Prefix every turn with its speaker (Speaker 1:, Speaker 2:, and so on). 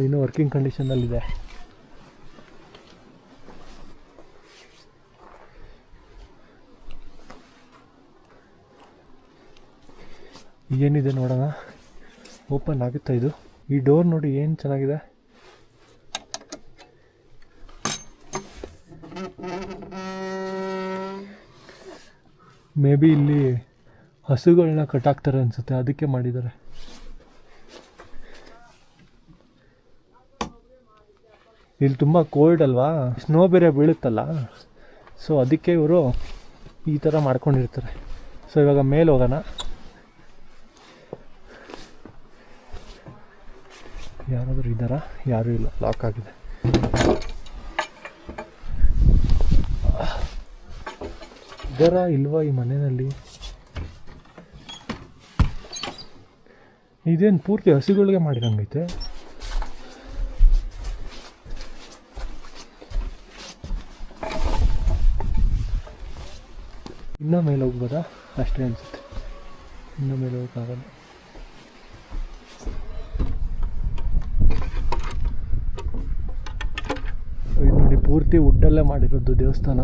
Speaker 1: ಇನ್ನೂ ವರ್ಕಿಂಗ್ ಕಂಡೀಷನಲ್ಲಿದೆ ಏನಿದೆ ನೋಡೋಣ. ಓಪನ್ ಆಗುತ್ತಾ ಇದು? ಈ ಡೋರ್ ನೋಡಿ ಏನು ಚೆನ್ನಾಗಿದೆ? ಮೇ ಬಿ ಇಲ್ಲಿ ಹಸುಗಳನ್ನ ಕಟ್ಟಾಕ್ತಾರೆ ಅನಿಸುತ್ತೆ, ಅದಕ್ಕೆ ಮಾಡಿದ್ದಾರೆ. ಇಲ್ಲಿ ತುಂಬ ಕೋಲ್ಡ್ ಅಲ್ವಾ? ಸ್ನೋ ಬೇರೆ ಬೀಳುತ್ತಲ್ಲ. ಸೊ ಅದಕ್ಕೆ ಇವರು ಈ ಥರ ಮಾಡ್ಕೊಂಡಿರ್ತಾರೆ. ಸೊ ಇವಾಗ ಮೇಲೆ ಹೋಗೋಣ. ಯಾರಾದರೂ ಇದ್ದಾರಾ? ಯಾರೂ ಇಲ್ಲ. ಲಾಕ್ ಆಗಿದೆ. ಇದರ ಇಲ್ವಾ ಈ ಮನೆಯಲ್ಲಿ? ಇದೇನು ಪೂರ್ತಿ ಹಸಿಗಳಿಗೆ ಮಾಡಿರಂಗೈತೆ ಇನ್ನೂ ಮೇಲೆ ಹೋಗ್ಬೋದಾ? ಅಷ್ಟೇ ಅನ್ಸುತ್ತೆ. ಇನ್ನೂ ಮೇಲೆ ಹೋಗೋಕ್ಕಾಗಲ್ಲ. ನೋಡಿ ಪೂರ್ತಿ ವುಡ್ಡಲ್ಲೇ ಮಾಡಿರೋದು ದೇವಸ್ಥಾನ.